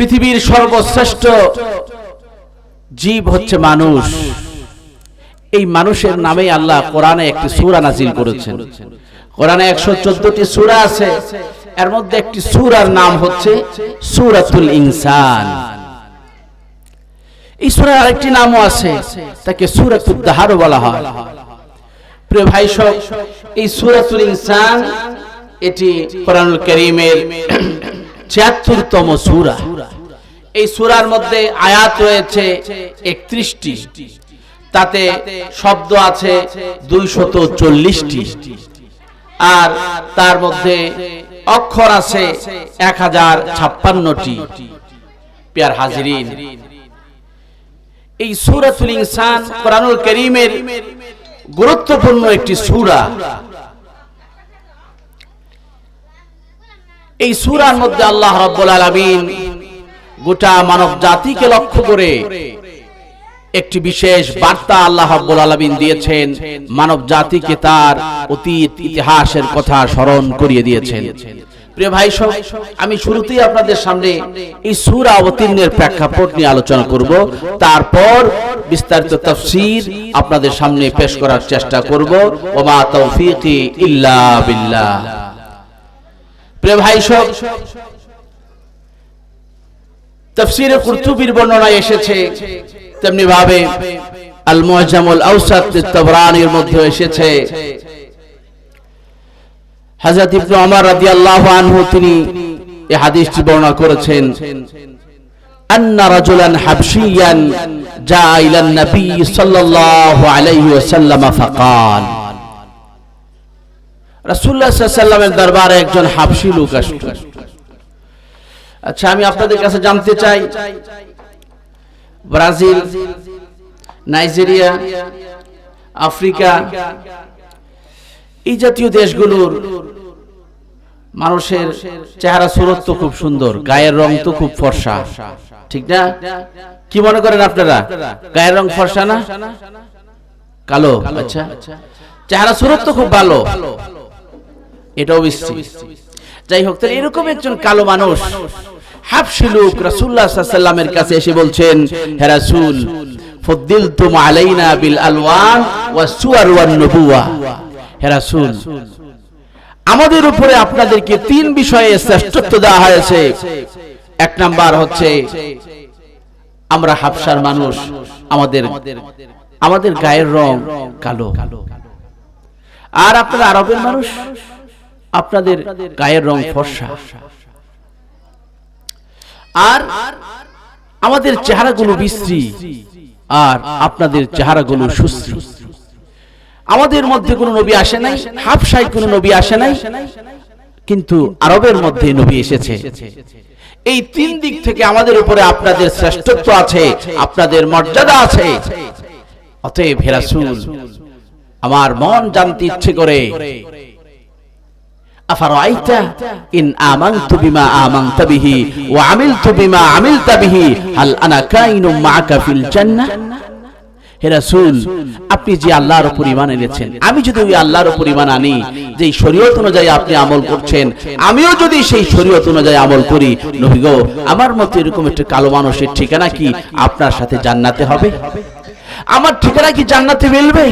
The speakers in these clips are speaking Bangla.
পৃথিবীর সর্বশ্রেষ্ঠ জীব হচ্ছে মানুষ। এই মানুষের নামে আল্লাহ কোরআনে একটি সূরা নাজিল করেছেন। কোরআনে একশো চোদ্দটি সূরা আছে। এর মধ্যে একটি সূরার নাম হচ্ছে সূরাতুল ইনসান। এই সূরার আরেকটি নামও আছে, তাকে সূরাতুদ দাহারও বলা হয়। প্রিয় ভাই সব, এই সূরাতুল ইনসান, এটি কোরআনুল কারীমের ছিয়াত্তরতম সূরা। এই সূরার মধ্যে আয়াত রয়েছে একত্রিশটি। তাতে শব্দ আছে দুইশত চল্লিশটি। আর তার মধ্যে অক্ষর আছে এক হাজার ছাপ্পান্নটি। পেয়ার হাজিরিন, এই সূরাতুল ইনসান কোরআনুল কারীমের গুরুত্বপূর্ণ একটি সূরা। এই সূরার মধ্যে আল্লাহ রাব্বুল আলামিন গোটা মানব জাতিকে লক্ষ্য করে একটি বিশেষ বার্তা আল্লাহ রাব্বুল আলামিন দিয়েছেন, মানব জাতিকে তার অতীত ইতিহাসের কথা স্মরণ করিয়ে দিয়েছেন। প্রিয় ভাই সব, আমি শুরুতেই আপনাদের সামনে এই সূরা অবতীর্ণের প্রেক্ষাপট নিয়ে আলোচনা করব। তারপর বিস্তারিত তাফসীর আপনাদের সামনে পেশ করার চেষ্টা করব। ওমা তৌফিকি ইল্লা বিল্লাহ। প্রিয় ভাই সব, তফসিরে কুরতুবির বর্ণনায় এসেছে, তেমনি ভাবে আল মুআজ্জামুল আওসাত তাবরানির মধ্যে এসেছে। হযরত ইবনে ওমর রাদিয়াল্লাহু আনহু তিনি এই হাদিসটি বর্ণনা করেছেন, আন্না রাজুলান হাবশিয়ান জা ইলা নবী সাল্লাল্লাহু আলাইহি ওয়াসাল্লাম ফাকাল। সাল্লাল্লাহু দরবারে একজন হাবশি লোক আসলো। আচ্ছা আমি আপনাদের কাছে জানতে চাই, ব্রাজিল, নাইজেরিয়া, আফ্রিকা, এই জাতীয় দেশগুলোর মানুষের চেহারা সুরত তো খুব সুন্দর, গায়ের রং তো খুব ফর্সা। ঠিক না? কি মনে করেন আপনারা? গায়ের রং ফর্সা না? কালো? আচ্ছা। চেহারা সুরত তো খুব ভালো। এটাও বিশ্রী যাই হোক তাহলে এরকম একজন কালো মানুষ হাফসি লোক রাসূলুল্লাহ সাল্লামের কাছে এসে বলছেন হে রাসূল ফুদ্দিলতুম আলাইনা বিল আলওয়ান ওয়াস সুওয়ার ওয়ান নবুওয়া। হে রাসূল আমাদের উপরে আপনাদেরকে তিন বিষয়ে শ্রেষ্ঠত্ব দেওয়া হয়েছে। এক নাম্বার হচ্ছে আমরা হাফসার মানুষ আমাদের আমাদের গায়ের রং কালো। আর আপনারা আরবের মানুষ? আপনাদের গায়ের রং ফর্সা। আর আমাদের চেহারাগুলো বিশ্রী আর আপনাদের চেহারাগুলো সুশ্রী। আমাদের মধ্যে কোনো নবী আসে নাই হাফসাই কোনো নবী আসে নাই কিন্তু আরবের মধ্যে নবী এসেছে। এই তিন দিক থেকে আমাদের উপরে আপনাদের শ্রেষ্ঠত্ব আছে আপনাদের মর্যাদা আছে। অতএব হেরাসুল আমার মন জানতে ইচ্ছে করে ইন আমানতু বিমা আমানতা বিহি ওয়া আমিলতু বিমা আমিলতা বিহি, হাল আনা কাইনুম মাআকা ফিল জান্নাহ। হে রাসূল, আপনি যে আল্লাহর উপর ঈমান এনেছেন, আমি যদি ওই আল্লাহর উপর ঈমান আনি যে শরীয়ত অনুযায়ী আপনি আমল করছেন, আমিও যদি সেই শরীয়ত অনুযায়ী আমল করি, নবী গো, আমার মতো এরকম একটা কালো মানুষের ঠিকানা কি আপনার সাথে জান্নাতে হবে? আমার ঠিকানা কি জান্নাতে মিলবে?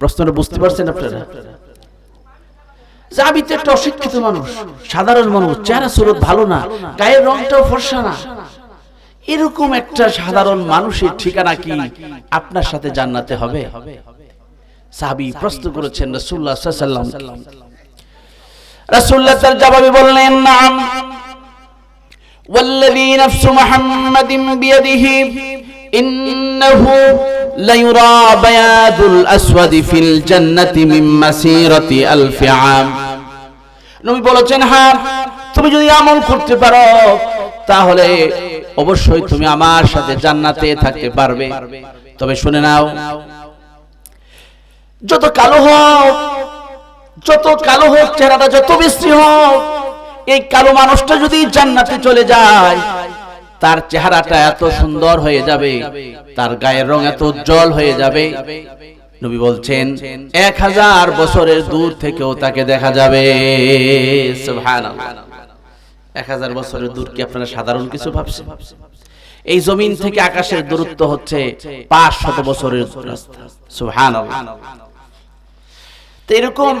প্রশ্নটা বুঝতে পারছেন আপনারা? আমি তো একটা অশিক্ষিত মানুষ সাধারণ মানুষ চেহারা সুরত ভালো না গায়ের রংটাও ফর্সা না এরকম একটা সাধারণ মানুষের ঠিকানা কি আপনার সাথে জান্নাতে হবে সাহাবি প্রশ্ন করেছেন রাসূলুল্লাহ সাল্লাল্লাহু আলাইহি ওয়াসাল্লাম রাসূলুল্লাহ তার জবাবে বললেন নাম والذي نفس محمد بيده إنه ليرى بياض الأسود في الجنة من مسيرة ألف عام নবী বলেছেন হ্যাঁ তুমি যদি আমল করতে পারো, তাহলে অবশ্যই তুমি আমার সাথে জান্নাতে থাকতে পারবে। তবে শুনে নাও, যত কালো হোক যত কালো হোক চেহারাটা, যত বিশ্রী হোক, এই কালো মানুষটা যদি জান্নাতে চলে যায়, তার চেহারাটা এত সুন্দর হয়ে যাবে, তার গায়ের রং এত উজ্জ্বল হয়ে যাবে। নবী বলছেন এক হাজার বছরের দূর থেকেও তাকে দেখা যাবে। এক হাজার বছরের দূর কি আপনারা সাধারণ কিছু ভাবছেন? এই জমিন থেকে আকাশের দূরত্ব হচ্ছে পাঁচ শত বছরের রাস্তা। সুহান এরকম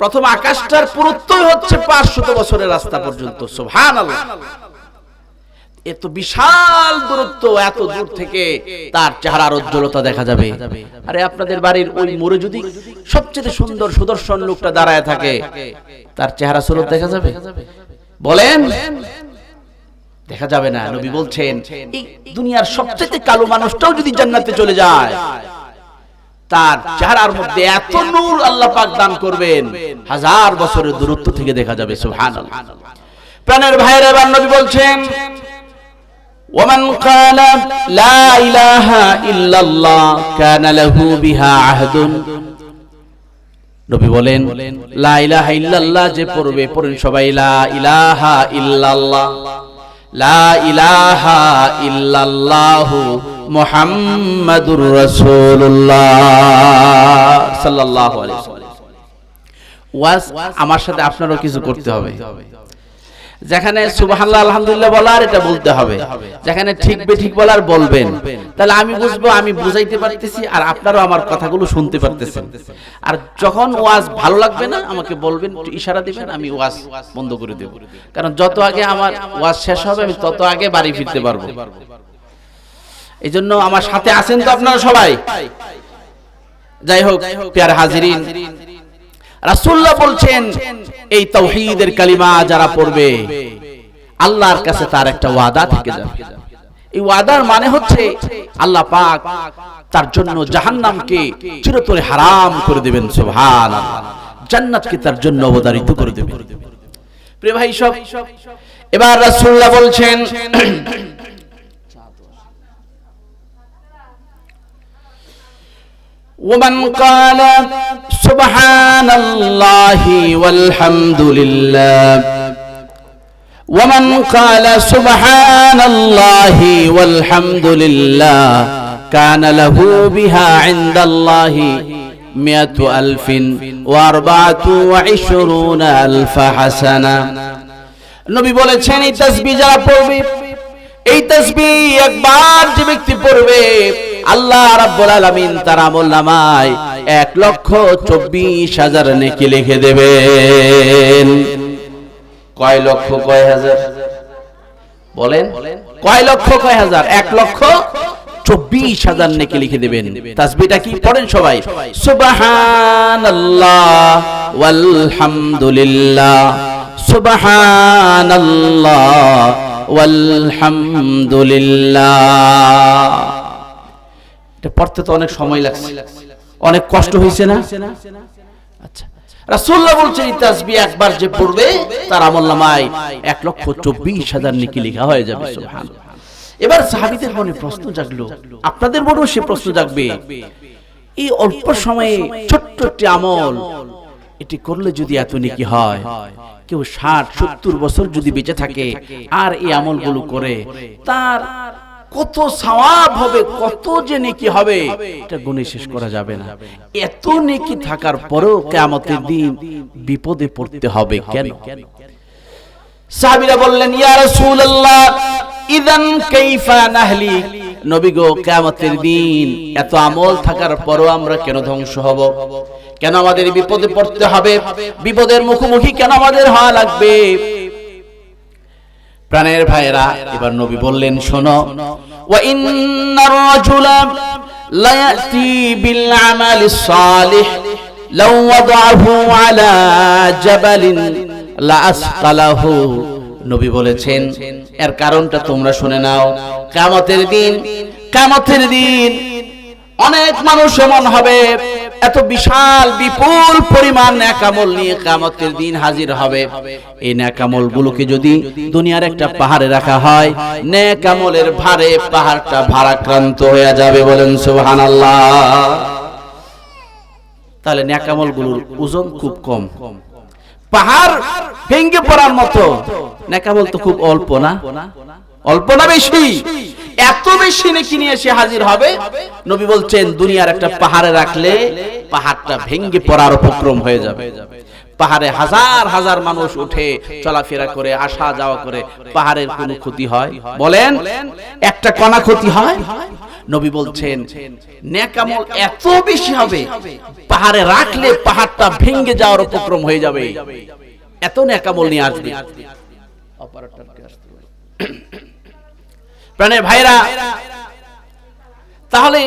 প্রথম আকাশটার পুরুত্বই হচ্ছে পাঁচ শত বছরের রাস্তা পর্যন্ত। সুহান এত বিশাল দূরত্ব, এত দূর থেকে তার চেহারার উজ্জ্বলতা দেখা যাবে। আরে আপনাদের বাড়ির ওই মোড়ে যদি সবচেয়ে সুন্দর সুদর্শন লোকটা দাঁড়ায় থাকে, তার চেহারা স্বরূপ দেখা যাবে? বলেন, দেখা যাবে না, নবী বলছেন, এই দুনিয়ার সবচেয়ে কালো মানুষটাও যদি জান্নাতে চলে যায়, তার চেহারার মধ্যে এত নূর আল্লাহ পাক দান করবেন, হাজার বছরের দূরত্ব থেকে দেখা যাবে, সুবহানাল্লাহ। প্রাণের ভাইয়ের, এবার নবী বলছেন ومن قال لا إله إلا الله كان له بها عهد নবী বলেন লা ইলাহা ইল্লাল্লাহ যে পড়বে পড়েন সবাই লা ইলাহা ইল্লাল্লাহ লা ইলাহা ইল্লাল্লাহ মুহাম্মাদুর রাসূলুল্লাহ সাল্লাল্লাহু আলাইহি ওয়াসাল্লাম ওয়াজ আমার সাথে আপনারও কিছু করতে হবে যেখানে সুবহানাল্লাহ আলহামদুলিল্লাহ বলার এটা বলতে হবে। যেখানে ঠিক বে ঠিক বলার বলবেন। তাহলে আমি বুঝব আমি বুঝাইতে পারতেছি আর আপনারাও আমার কথাগুলো শুনতে পারতেছেন। আর যখন ওয়াজ ভালো লাগবে না আমাকে বলবেন ইশারা দিবেন আমি ওয়াজ বন্ধ করে দেব। কারণ যত আগে আমার ওয়াজ শেষ হবে আমি তত আগে বাড়ি ফিরতে পারব। এই জন্য আমার সাথে আছেন তো আপনারা সবাই? যাই হোক পেয়ার হাজিরিন রাসূলুল্লাহ বলছেন, এই তৌহিদের কালিমা যারা পড়বে, আল্লাহর কাছে তার একটা ওয়াদা থেকে যাবে। এই ওয়াদার মানে হচ্ছে, আল্লাহ পাক তার জন্য জাহান্নামকে চিরতরে হারাম করে দেবেন, সুবহানাল্লাহ। জান্নাতকে তার জন্য অবতারিত করে দেবেন। প্রিয় ভাই সব, এবার রাসূলুল্লাহ বলছেন ومن قال سبحان الله والحمد لله ومن قال سبحان الله والحمد لله كان له بها عند الله مئة ألف وأربعة وعشرون ألف حسنة নবী বলেছেন এই তসবি যারা পড়বে এই তসবি একবার যে ব্যক্তি পড়বে আল্লাহ রাব্বুল আলামিন তার আমল নামায় এক লক্ষ চব্বিশ হাজার নেকি লিখে দেবেন। কয় লক্ষ, কয় হাজার? বলেন, কয় লক্ষ, কয় হাজার? এক লক্ষ চব্বিশ হাজার নেকি লিখে দেবেন। তাসবিটা কি পড়েন সবাই? সুবহানাল্লাহ ওয়ালহামদুলিল্লাহ। সুবহানাল্লাহ ওয়ালহামদুলিল্লাহ। পড়তে তো অনেক সময় লাগছে। অনেক কষ্ট হয়েছে না? আচ্ছা। রাসূলুল্লাহ বলছেন এই তাসবিহ একবার যে পড়বে, তার আমলনামায় এক লক্ষ চব্বিশ হাজার নেকি লেখা হয়ে যাবে, সুবহানাল্লাহ। এবার সাহাবীদের মনে প্রশ্ন জাগলো। আপনাদের মনেও সে প্রশ্ন জাগবে। এই অল্প সময়ে ছোট্ট একটি আমল, এটি করলে যদি এত নেকি হয়, কেউ ষাট, সত্তর বছর যদি বেঁচে থাকে, আর এই আমলগুলো করে, তার কত সওয়াব হবে, কত যে নেকি হবে, এটা গুণে শেষ করা যাবে না। এত নেকি থাকার পরেও কিয়ামতের দিন বিপদে পড়তে হবে কেন? সাহাবীরা বললেন, ইয়া রাসূলুল্লাহ, ইদান কাইফা নাহলি? নবী গো, কিয়ামতের দিন এত আমল থাকার পরও আমরা কেন ধ্বংস হব? কেন আমাদের বিপদে পড়তে হবে? বিপদের মুখোমুখি কেন আমাদের হওয়া লাগবে? প্রাণের ভাইয়েরা, এবার নবী বললেন, শোনো। ওয়া ইন্নার রাজুলা লা ইয়াতি বিল আমালিস সালিহ, লাউ ওয়াদাহু আলা জাবালিন লা আসকালাহু নবী বলেছেন, এর কারণটা তোমরা শুনে নাও। কিয়ামতের দিন কিয়ামতের দিন অনেক মানুষ এমন হবে, এত বিশাল, বিপুল পরিমাণ ন্যাকামল নিয়ে কামতের দিন হাজির হবে। এই ন্যাকামল গুলোকে যদি দুনিয়ার একটা পাহাড়ে রাখা হয়, ন্যাকামলের ভারে পাহাড়টা ভারাক্রান্ত হয়ে যাবে বলেন সুবহান তাহলে ন্যাকামলগুলোর ওজন খুব কম। পাহাড় ভেঙ্গে পড়ার মতো। ন্যাকামল তো খুব অল্প না? অল্প না বেশি? এত বেশি নাকি নিয়ে এসে হাজির হবে? নবী বলছেন, দুনিয়ার একটা পাহাড়ে রাখলে পাহাড়টা ভেঙ্গে পড়ার উপক্রম হয়ে যাবে। পাহাড়ে হাজার হাজার মানুষ উঠে চলাফেরা করে, আসা যাওয়া করে, পাহাড়ের কোনো ক্ষতি হয়? বলেন, একটা কণা ক্ষতি হয়? নবী বলছেন নেকামল এত বেশি হবে, পাহাড়ে রাখলে পাহাড়টা ভেঙ্গে যাওয়ার উপক্রম হয়ে যাবে। এত নেকামল নিয়ে আসবে। প্রাণের ভাইরা তাহলে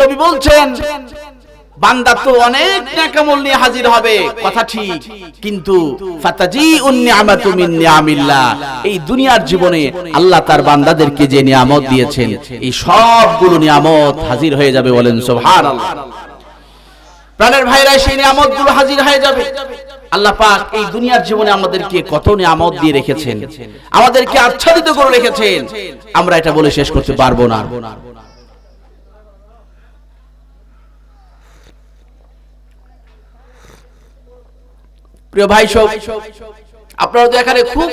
নবী বলছেন, বান্দা তো অনেক নেকামল নিয়ে হাজির হবে, কথা ঠিক, কিন্তু ফাতাজি উন্নিয়ামাতু মিন নিয়ামিল্লাহ, এই দুনিয়ার জীবনে আল্লাহ তার বান্দাদেরকে যে নিয়ামত দিয়েছেন, এই সবগুলো নিয়ামত হাজির হয়ে যাবে বলেন সুবহানাল্লাহ। প্রাণের ভাইরা সেই নিয়ামতগুলো হাজির হয়ে যাবে। আল্লাহ পাক এই দুনিয়ার জীবনে আমাদেরকে কত নিয়ামত দিয়ে রেখেছেন। আমাদেরকে আচ্ছাদিত করে রেখেছেন। আমরা এটা বলে শেষ করতে পারব না। প্রিয় ভাই সব, আপনারা তো এখানে খুব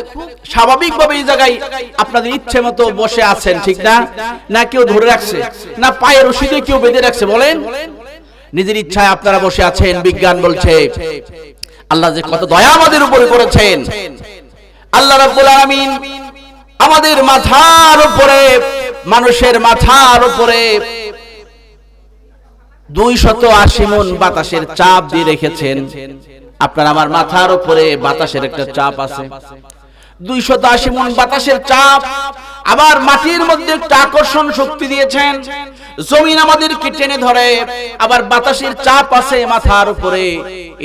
স্বাভাবিকভাবে এই জায়গায় আপনাদের ইচ্ছে মতো বসে আছেন, ঠিক না? না কেউ ধরে রাখছে, না পায়ের রশিদে কেউ বেঁধে রাখছে, বলেন? নিজের ইচ্ছায় আপনারা বসে আছেন, বিজ্ঞান বলছে। আল্লাহ যে কত দয়া আমাদের উপরে করেছেন। আল্লাহ রাব্বুল আলামিন আমাদের মাথার উপরে মানুষের মাথার উপরে দুই শত আশি মন বাতাসের চাপ দিয়ে রেখেছেন। আপনার আমার মাথার উপরে বাতাসের একটা চাপ আছে। দুইশত মন বাতাসের চাপ। আবার মাটির মধ্যে একটা আকর্ষণ শক্তি দিয়েছেন। জমিন আমাদেরকে টেনে ধরে। আবার বাতাসের চাপ আছে মাথার উপরে।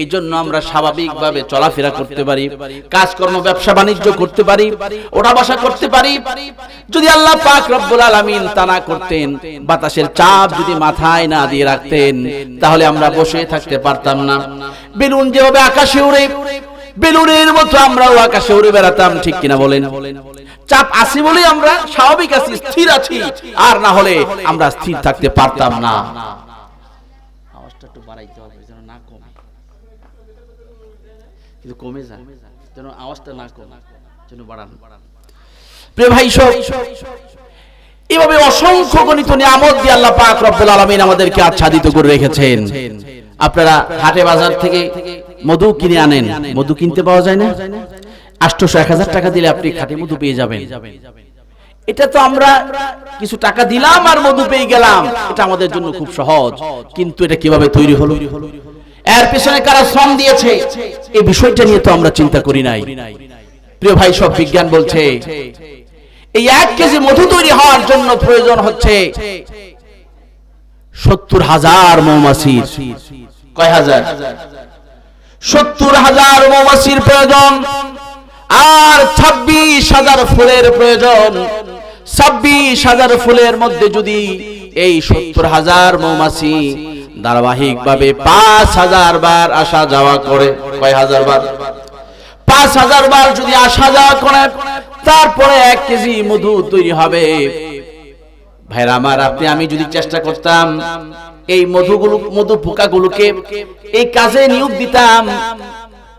এই জন্য আমরা স্বাভাবিকভাবে চলাফেরা করতে পারি, কাজকর্ম, ব্যবসা, বাণিজ্য করতে পারি বসা করতে পারি। যদি আল্লাহ পাক রব্বুল আলামিন তা না করতেন, বাতাসের চাপ যদি মাথায় না দিয়ে রাখতেন, তাহলে আমরা বসে থাকতে পারতাম না। বেলুন যেভাবে আকাশে উড়ে বেলুনের মতো আমরাও আকাশে উড়ে বেড়াতাম, ঠিক কিনা বলেন? চাপ আছি বলে আমরা স্বাভাবিক আছি, স্থির আছি, আর না হলে আমরা স্থির থাকতে পারতাম না। এভাবে অসংখ্য গণিত নিয়ামত দিয়ে আল্লাহ পাক আমাদেরকে আচ্ছাদিত করে রেখেছেন। আপনারা হাটে বাজার থেকে মধু কিনে আনেন। মধু কিনতে পাওয়া যায় না? আটশোশো, এক হাজার টাকা দিলে আপনি খাঁটি মধু পেয়ে যাবেন। এটা তো আমরা কিছু টাকা দিলাম আর মধু পেয়ে গেলাম। এটা আমাদের জন্য খুব সহজ। কিন্তু এটা কীভাবে তৈরি হলো? এর পেছনে কারা শ্রম দিয়েছে? এই বিষয়টা নিয়ে তো আমরা চিন্তা করি নাই। প্রিয় ভাই, সব বিজ্ঞান বলছে, এই এক কেজি মধু তৈরি হওয়ার জন্য প্রয়োজন হচ্ছে সত্তর হাজার মৌমাছির। কয় হাজার? সত্তর হাজার মৌমাছির প্রয়োজন আর ছাব্বিশ হাজার ফুলের প্রয়োজন। ছাব্বিশ হাজার ফুলের মধ্যে যদি এই সত্তর হাজার মৌমাছি ধারাবাহিক ভাবে পাঁচ হাজার বার আসা যাওয়া করে, কয় হাজার বার? পাঁচ হাজার বার যদি আসা যাওয়া করে, তারপরে এক কেজি মধু তৈরি হবে। ভাইরা আমার, আপনি, আমি যদি চেষ্টা করতাম এই মধুগুলো মধু পোকাগুলোকে এই কাজে নিয়োগ দিতাম।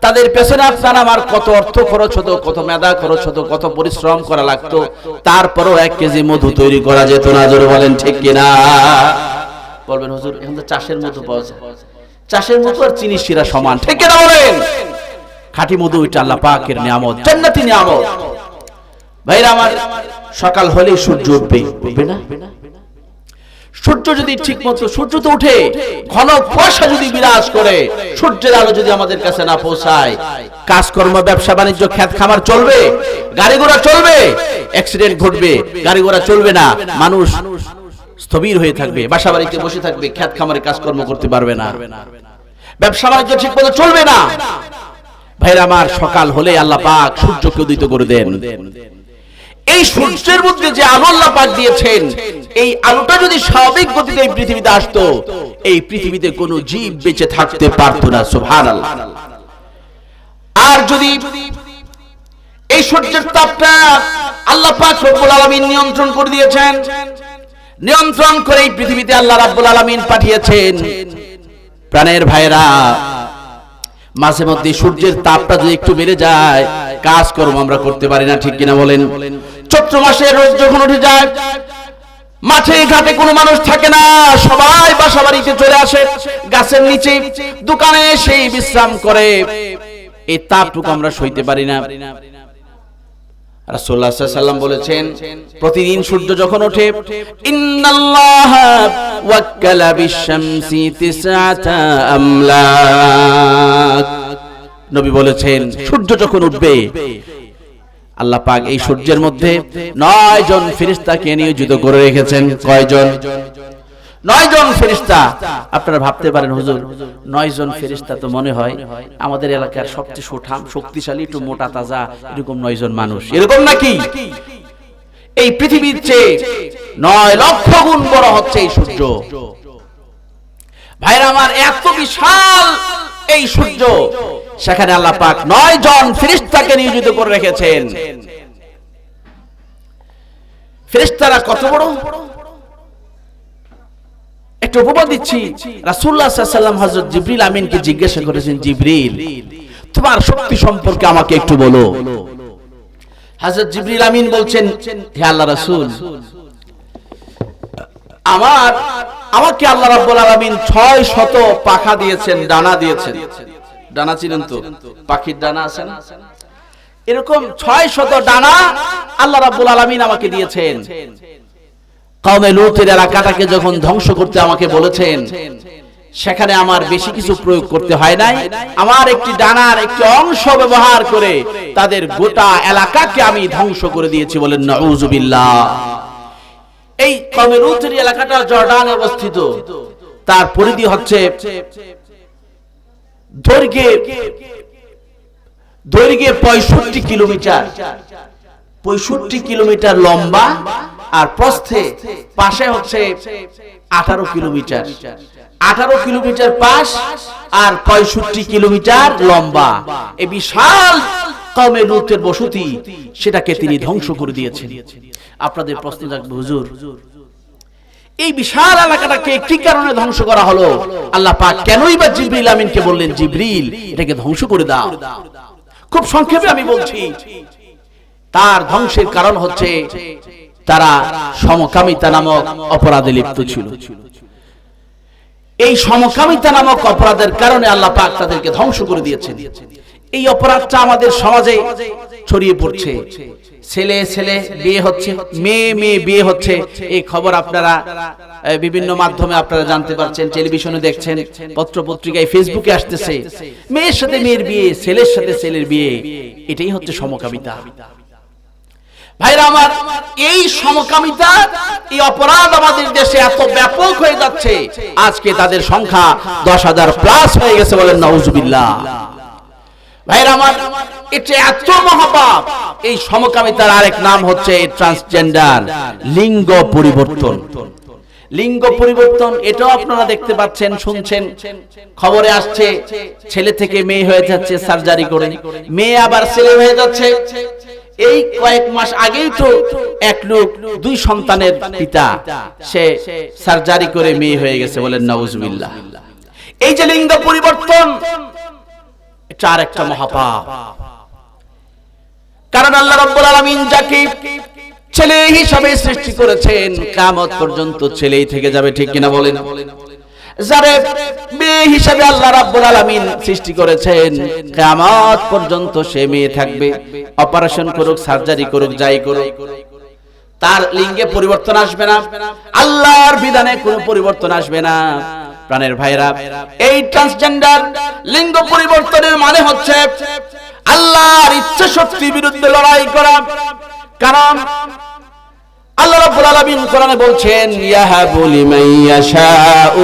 তাদের পেছনে আপনার আমার কত অর্থ খরচ হতো, কত মেধা খরচ হতো, কত পরিশ্রম করা লাগতো। তারপরও এক কেজি মধু তৈরি করা যেত না, জোরে বলেন, ঠিক কিনা? বলবেন, হুজুর, এখন তো চাষের মধু পাওয়া যায়। চাষের মধু আর চিনি শিরা সমান, ঠিক কিনা বলেন? খাঁটি মধু, এটা আল্লাহ পাকের নিয়ামত, জান্নাতি নিয়ামত। ভাইরা আমার, সকাল হলেই সূর্য উঠবে উঠবে না? সূর্য যদি ঠিক মতো সূর্য তো উঠে, ঘন কুয়াশা যদি বিরাজ করে, সূর্যের আলো যদি আমাদের কাছে না পৌঁছায়, কাজকর্ম, ব্যবসা, বাণিজ্য, খ্যাত খামার চলবে, গাড়ি ঘোড়া চলবে অ্যাক্সিডেন্ট ঘটবে, গাড়ি ঘোড়া চলবে না, মানুষ স্থবির হয়ে থাকবে বাসা বাড়িতে বসে থাকবে, খ্যাত খামারে কাজকর্ম করতে পারবে না। ব্যবসা, বাণিজ্য ঠিক মতো চলবে না। ভাইরা আমার, সকাল হলে আল্লাহ পাক সূর্যকে উদিত করে দেন। এই সূর্যের মধ্যে যে আলো আল্লাহ পাক দিয়েছেন, এই আলোটা যদি স্বাভাবিক গতিতে এই পৃথিবীতে আসতো, এই পৃথিবীতে কোনো জীব বেঁচে থাকতে পারতো না, সুবহানাল্লাহ। আর যদি এই সূর্যের তাপটা আল্লাহ পাক রব্বুল আলামিন নিয়ন্ত্রণ করে দিয়েছেন, নিয়ন্ত্রণ করে এই পৃথিবীতে আল্লাহ রাব্বুল আলামিন পাঠিয়েছেন। প্রাণের ভাইরা মাঝে মধ্যে সূর্যের তাপটা যদি একটু বেড়ে যায়, কাজকর্ম আমরা করতে পারি না, ঠিক কিনা বলেন? চৈত্র মাসে রোদ যখন উঠে যায়, মাঠে, ঘাটে কোনো মানুষ থাকে না, সবাই বাসা বাড়িতে চলে আসে, গাছের নিচে, দোকানে সেই বিশ্রাম করে। এই তাপটুকু আমরা সইতে পারি না। রাসূলুল্লাহ সাল্লাল্লাহু বলেছেন, প্রতিদিন সূর্য যখন ওঠে, ইন্নাল্লাহা ওয়াক্কালা বিশ-শামসি তিসআতা আমলাক। নবী বলেছেন, সূর্য যখন উঠবে আল্লাহ পাক এই সূর্যের মধ্যে নয় জন ফেরেশতাকে নিয়োজিত করে রেখেছেন। কয়জন? নয় জন ফেরিস্তা আপনারা ভাবতে পারেন হুজুর নয় জন ফেরিস্তা তো মনে হয় আমাদের এলাকার সবচেয়ে সুঠাম শক্তিশালী একটু মোটা তাজা এরকম নয় জন মানুষ। এরকম নাকি? এই পৃথিবীর চেয়ে নয় লক্ষ গুণ বড় হচ্ছে এই সূর্য। ভাইরা আমার এত বিশাল এই সূর্য। সেখানে আল্লাহ পাক নয় জন ফেরিস্তাকে নিয়োজিত করে রেখেছেন। ফেরিস্তারা কত বড়? একটা উপমা দিচ্ছি। আমিনকে জিজ্ঞাসা করেছেন তোমার শক্তি সম্পর্কে আমাকে একটু বলো। আমিন বলছেন, হে আল্লাহ আমার, আমাকে আল্লাহ রাব্বুল আলামিন 6 শত পাখা দিয়েছেন, ডানা দিয়েছেন। ডানা চিনেন তো? পাখির ডানা আছে না? এরকম 6 শত ডানা আল্লাহ রাব্বুল আলামিন আমাকে দিয়েছেন। কওমে লুতের এলাকাটাকে যখন ধ্বংস করতে আমাকে বলেছেন সেখানে আমার বেশি কিছু প্রয়োগ করতে হয় নাই। আমার একটি ডানার একটি অংশ ব্যবহার করে তাদের গোটা এলাকাকে আমি ধ্বংস করে দিয়েছি বলেন নাউজুবিল্লাহ। এই কওমে লুতের এলাকাটা জর্ডানে অবস্থিত। তার পরিধি হচ্ছে দৈর্ঘ্যে দৈর্ঘ্যে পঁয়ষট্টি কিলোমিটার। পঁয়ষট্টি কিলোমিটার লম্বা আর প্রস্থে পাশে হচ্ছে আঠারো কিলোমিটার। আঠারো কিলোমিটার পাশ আর পঁয়ষট্টি কিলোমিটার লম্বা। এই বিশাল কমে বসতি, সেটাকে তিনি ধ্বংস করে দিয়েছেন। আপনাদের প্রশ্ন থাকবে, হুজুর এই বিশাল এলাকাটাকে কি কারণে ধ্বংস করা হলো? আল্লাহ পাক কেনই বা জিবরিল আমিনকে বললেন, জিবরিল, এটাকে ধ্বংস করে দাও। খুব সংক্ষেপে আমি বলছি, তার ধ্বংসের কারণ হচ্ছে তারা সমকামিতা নামক অপরাধে লিপ্ত ছিল। এই সমকামিতা নামক অপরাধের কারণে আল্লাহ পাক তাদেরকে ধ্বংস করে দিয়েছেন। এই অপরাধটা আমাদের সমাজে ছড়িয়ে পড়ছে। ছেলে ছেলে, বিয়ে হচ্ছে, মেয়ে মেয়ে, বিয়ে হচ্ছে। এই খবর আপনারা বিভিন্ন মাধ্যমে আপনারা জানতে পারছেন, টেলিভিশনে দেখছেন পত্র পত্রিকায় ফেসবুকে আসতেছে। মেয়ের সাথে মেয়ের বিয়ে, ছেলের সাথে ছেলের বিয়ে, এটাই হচ্ছে সমকামিতা। ভাইরা আমার, এই সমকামিতা, এই অপরাধ আমাদের দেশে এত ব্যাপক হয়ে যাচ্ছে। আজকে তাদের সংখ্যা দশ হাজার প্লাস হয়ে গেছে বলেন নওজুবিল্লাহ ভাইরা আমার এটা এত মহাপাপ। এই সমকামিতার আরেক নাম হচ্ছে ট্রান্সজেন্ডার লিঙ্গ পরিবর্তন। লিঙ্গ পরিবর্তন, এটাও আপনারা দেখতে পাচ্ছেন, শুনছেন। খবরে আসছে, ছেলে থেকে মেয়ে হয়ে যাচ্ছে সার্জারি করে। মেয়ে আবার ছেলে হয়ে যাচ্ছে। এই কয়েক মাস আগেই তো এক লোক, দুই সন্তানের পিতা, সে সার্জারি করে মেয়ে হয়ে গেছে বলেন নওয়াজবিল্লাহ এই যে লিঙ্গ পরিবর্তন আর একটা মহাপাপ। কারণ আল্লাহ রাব্বুল আলামিন যাকে ছেলে হিসাবে সৃষ্টি করেছেন, কিয়ামত পর্যন্ত ছেলেই থেকে যাবে, ঠিক কিনা বলেন? যারে মেয়ে হিসাবে আল্লাহ রাব্বুল আলামিন সৃষ্টি করেছেন, কিয়ামত পর্যন্ত সে মেয়ে থাকবে। অপারেশন করুক, সার্জারি করুক, যাই করুক, তার লিঙ্গে পরিবর্তন আসবে না। আল্লাহর বিধানে কোনো পরিবর্তন আসবে না। প্রাণের ভাইরা, এই ট্রান্সজেন্ডার লিঙ্গ পরিবর্তনের মানে হচ্ছে আল্লাহর ইচ্ছা শক্তির বিরুদ্ধে লড়াই করা। কারণ আল্লাহ রাব্বুল আলামিন কোরআনে বলছেন, ইয়াহাবু লিমান ইয়াশাউ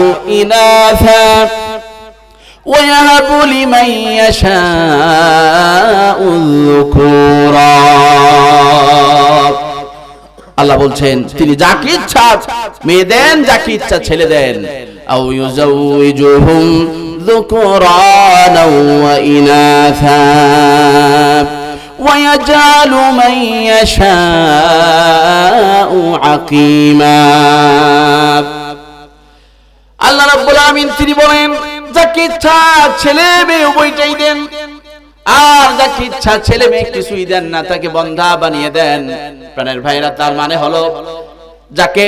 ওয়া ইয়াহাবু লিমান ইয়াশাউ যুকুরা। আল্লাহ বলছেন, তিনি যাকে ইচ্ছা, মেয়ে দেন, যাকে ইচ্ছা, ছেলে দেন। আও ইউজাউইজুহুম যুকুরানা ওয়া ইনাথা ويجعل من يشاء عقيما আল্লাহ রাব্বুল আমিন তিনি বলেন যাকে ইচ্ছা ছেলে মেয়ে উভয়টাই দেন আর যাকে ইচ্ছা ছেলে মেয়ে কিছুই দেন না তাকে বন্ধা বানিয়ে দেন প্রাণের ভাইরা তার মানে হলো যাকে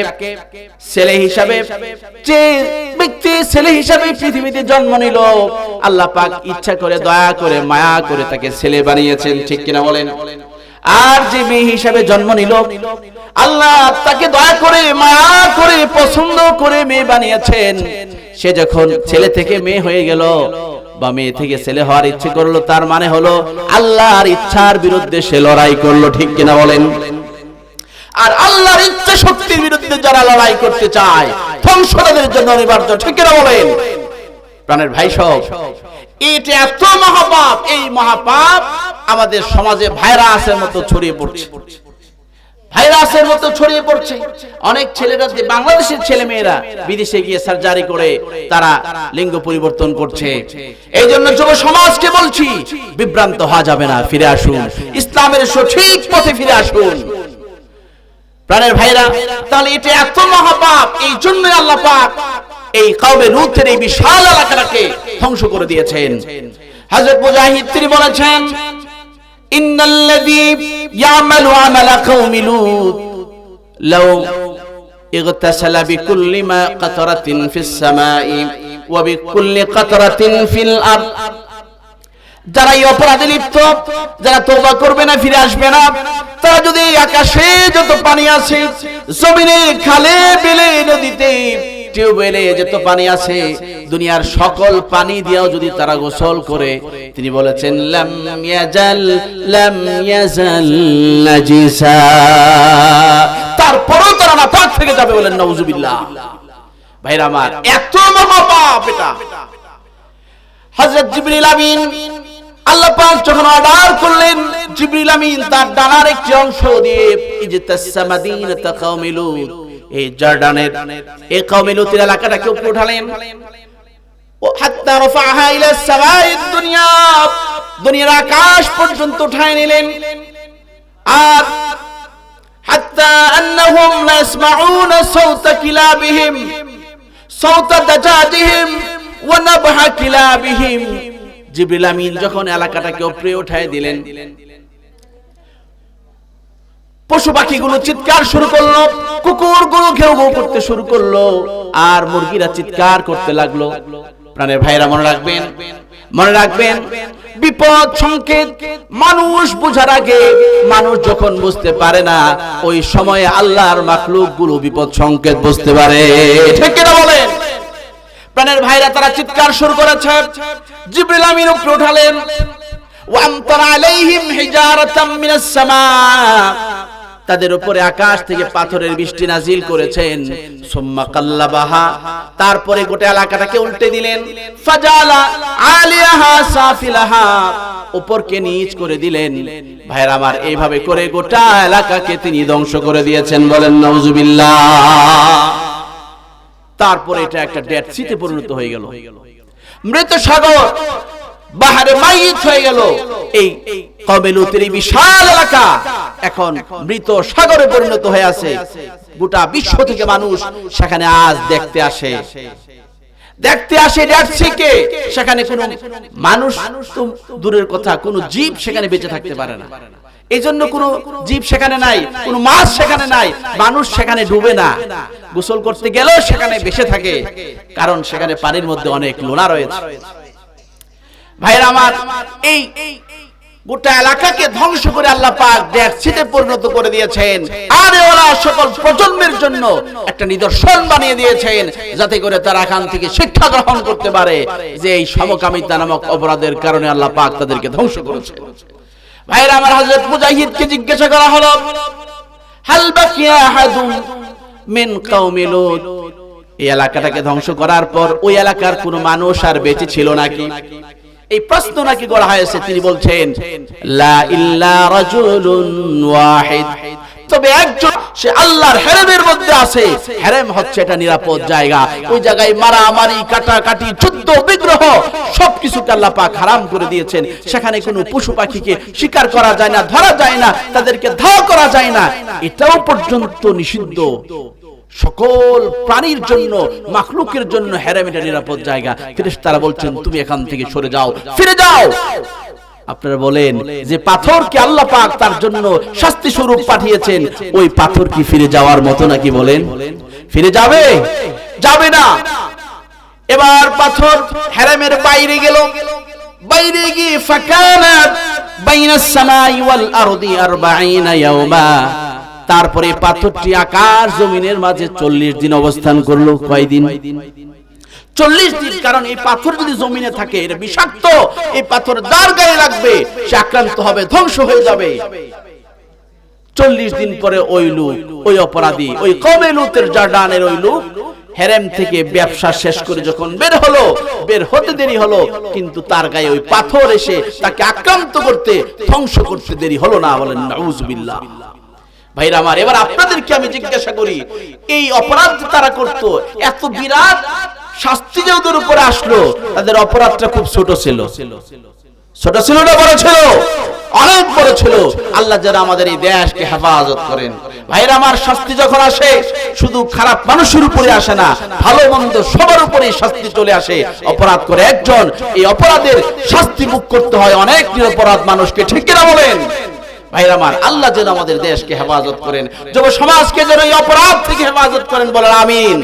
ছেলে হিসাবে যে ব্যক্তি ছেলে হিসাবে পৃথিবীতে জন্ম নিল, আল্লাহ পাক ইচ্ছা করে, দয়া করে, মায়া করে তাকে ছেলে বানিয়েছেন, ঠিক কিনা বলেন? আর যে মেয়ে হিসাবে জন্ম নিল, আল্লাহ তাকে দয়া করে, মায়া করে, পছন্দ করে মেয়ে বানিয়েছেন। সে যখন ছেলে থেকে মেয়ে হয়ে গেল বা মেয়ে থেকে ছেলে হওয়ার ইচ্ছে করল, তার মানে হলো আল্লাহর ইচ্ছার বিরুদ্ধে সে লড়াই করল, ঠিক কিনা বলেন? আর আল্লাহর ইচ্ছা শক্তির বিরুদ্ধে যারা লড়াই করতে চায় ধ্বংস তাদের জন্য অনিবার্য। ঠিক কিনা বলেন? প্রাণের ভাই সব, এটা এত মহাপাপ, এই মহাপাপ আমাদের সমাজে ভাইরাসের মতো ছড়িয়ে পড়ছে। ভাইরাসের মতো ছড়িয়ে পড়ছে। অনেক ছেলেরা যে বাংলাদেশের ছেলে মেয়েরা বিদেশে গিয়ে সার্জারি করে তারা লিঙ্গ পরিবর্তন করছে। এই জন্য যুব সমাজকে বলছি, বিভ্রান্ত হওয়া যাবে না, ফিরে আসুন। ইসলামের সঠিক পথে ফিরে আসুন। প্রাণের ভাইরা তাহলে এটা এত মহাপাপ এই জন্য আল্লাহ পাক এই কওমে লূতের এই বিশাল এলাকাটাকে ধ্বংস করে দিয়েছেন হযরত মুজাহিদ তিনি বলেছেন ইন্নাল্লাযী ইয়ামালু আমালা কওমি লূত লাউ اغتسل بكل ما قطرة في السماء وبكل قطرة في الأرض যারা এই অপরাধে লিপ্ত, যারা তোবা করবে না, ফিরে আসবে না, তারা যদি আকাশে যত পানি আছে, জমিনে খালে বেলে নদীতে টিউবওয়েলে যত পানি আছে, দুনিয়ার সকল পানি দিয়েও যদি তারা গোসল করে, তিনি বলেছেন, লাম ইয়াজাল লাম ইয়াজাল নাজিসা। তারপরেও তারা না পাক থেকে যাবে বলেন, নাউজুবিল্লাহ। ভাইরা আমার, এত মহাপাপ এটা। হযরত জিবরিল আমিন আল্লাহ পাক যখন অর্ডার করলেন, জিবরিল আমিন তার ডানার একটি অংশ দিয়ে ইজতাসামাদিনাতা কওমি লূত এই জর্ডানের এই কওমি লূতের এলাকাটাকে উপরে উঠালেন। হাত্তা রাফাহা ইলা সামাই দুনিয়া, দুনিয়ার আকাশ পর্যন্ত উঠায় নিলেন। আর হাত্তা আন্নাহুম লা ইয়াসমাউনা সাওতা কিলাবিহিম সাওতা দাজাজিহিম ওয়া নাবহা কিলাবিহিম। জিবরিল আমিন যখন এলাকাটাকে উপরে উঠায় দিলেন, পশু পাখিগুলো চিৎকার শুরু করল, কুকুরগুলো ঘেউ ঘেউ করতে শুরু করল, আর মুরগিরা চিৎকার করতে লাগল। প্রাণের ভাইরা মনে রাখবেন মনে রাখবেন, বিপদ সংকেত মানুষ বোঝার আগে মানুষ যখন বুঝতে পারে না, ওই সময়ে আল্লাহর মাখলুকগুলো বিপদ সংকেত বুঝতে পারে। ঠিক কিনা বলেন? প্রাণের ভাইরা তারা চিৎকার শুরু করেছে। জিবরিল আমিন উপরে উঠালেন। তাদের উপরে আকাশ থেকে পাথরের বৃষ্টি নাজিল করেছেন। সুম্মা কাল্লাবাহা। তারপরে গোটা এলাকাটাকে উল্টে দিলেন। ফাজালা আলিয়াহা সাফিলাহা। উপরকে নিচ করে দিলেন। ভাইরা আমার, এইভাবে করে গোটা এলাকাকে তিনি ধ্বংস করে দিয়েছেন বলেন, নাউজুবিল্লাহ। তারপরে এটা একটা ডেড সিতে পরিণত হয়ে গেল। মৃত সাগর বাহারে মাইত হয়ে গেল। এই কবেলুতের এই বিশাল এলাকা এখন মৃত সাগরে পরিণত হয়ে আছে। গোটা বিশ্ব থেকে মানুষ সেখানে আজ দেখতে আসে। দেখতে আসে ড্যাটসিকে সেখানে কোনো মানুষ দূরের কথা কোনো জীব সেখানে বেঁচে থাকতে পারে না। এই জন্য কোনো জীব সেখানে নাই কোনো মাছ সেখানে নাই মানুষ সেখানে ডুবে না। গোসল করতে গেলেও সেখানে বেঁচে থাকে কারণ সেখানে পানির মধ্যে অনেক লোনা রয়েছে। ভাইরা আমার এই গোটা এলাকাকে ধ্বংস করে আল্লাহ পাক ড্যাক্সিতে পরিণত করে দিয়েছেন। আর ওরা সকল প্রজন্মের জন্য একটা নিদর্শন বানিয়ে দিয়েছেন যাতে করে তারা এখান থেকে শিক্ষা গ্রহণ করতে পারে যে এই সমকামিতা নামক অপরাধের কারণে আল্লাহ পাক তাদেরকে ধ্বংস করেছে। ভাইরা, আমার জিজ্ঞাসা করা হলো, হাল বাকিয়া মিন কওমি লুত? এই এলাকাটাকে ধ্বংস করার পর ওই এলাকার কোনো মানুষ আর বেঁচে ছিল নাকি? এই প্রশ্ন নাকি করা হয়েছে। তিনি বলছেন, লা ইল্লা রাজুলুন ওয়াহিদ। তবে একজন, সে আল্লাহর হেরেমের মধ্যে আছে। হেরেম হচ্ছে এটা নিরাপদ জায়গা। ওই জায়গায় মারামারি, কাটাকাটি, যুদ্ধ, বিগ্রহ, সবকিছুকে আল্লাহ পাক হারাম করে দিয়েছেন। সেখানে কোনো পশু পাখিকে শিকার করা যায় না, ধরা যায় না, তাদেরকে ধাওয়া করা যায় না। এটাও পর্যন্ত নিষিদ্ধ। সকল প্রাণীর জন্য, মাখলুকের জন্য হেরাম এটা নিরাপদ জায়গা। ফিরেশ তারা বলছেন, তুমি এখান থেকে সরে যাও, ফিরে যাও। আপনারা বলেন যে পাথরকে আল্লাহ পাক তার জন্য শাস্তি স্বরূপ পাঠিয়েছেন? ওই পাথর কি ফিরে যাওয়ার মতো নাকি বলেন? ফিরে যাবে? যাবে না। এবার পাথর হেরামের বাইরে গেল। বাইরে গিয়ে ফাকানাত বাইনাস সামাই ওয়াল আরদি 40 ইয়াওমা তারপরে পাথরটি আকাশ জমিনের মাঝে চল্লিশ দিন অবস্থান করল। কয়দিন? চল্লিশ দিন, কারণ এই পাথর যদি জমিনে থাকে এটা বিষাক্ত, এই পাথর দাঁড় গায়ে লাগবে, সে আক্রান্ত হবে, ধ্বংস হয়ে যাবে। চল্লিশ দিন পরে ওই লোক, ওই অপরাধী, ওই কমে লুতের জার্ডানের ওই লোক হেরেম থেকে ব্যবসা শেষ করে যখন বের হলো, বের হতে দেরি হলো, কিন্তু তার গায়ে ওই পাথর এসে তাকে আক্রান্ত করতে, ধ্বংস করতে দেরি হলো না বলেন, নাউজুবিল্লাহ। ভাইরা আমার, এবার আপনাদেরকে আমি জিজ্ঞাসা করি, এই অপরাধ তারা করত, এত বিরাট শাস্তি যে ওদের উপরে আসলো, তাদের অপরাধটা খুব ছোট ছিল। ছোট ছিল না, বড় ছিল। অনেক বড় ছিল। আল্লাহ যারা আমাদের এই দেশকে হেফাজত করেন। ভাইরা, আমার শাস্তি যখন আসে, শুধু খারাপ মানুষের উপরে আসে না, ভালো মন্দ সবার শাস্তি চলে আসে। অপরাধ করে একজন, এই অপরাধের শাস্তি মুখ করতে হয় অনেক নিরপরাধ মানুষকে। ঠিক কিনা বলেন? ভাইরা, আমার আল্লাহ যেন আমাদের দেশকে হেফাজত করেন। যুব সমাজকে যেন এই অপরাধ থেকে হেফাজত করেন বলেন, আমিন।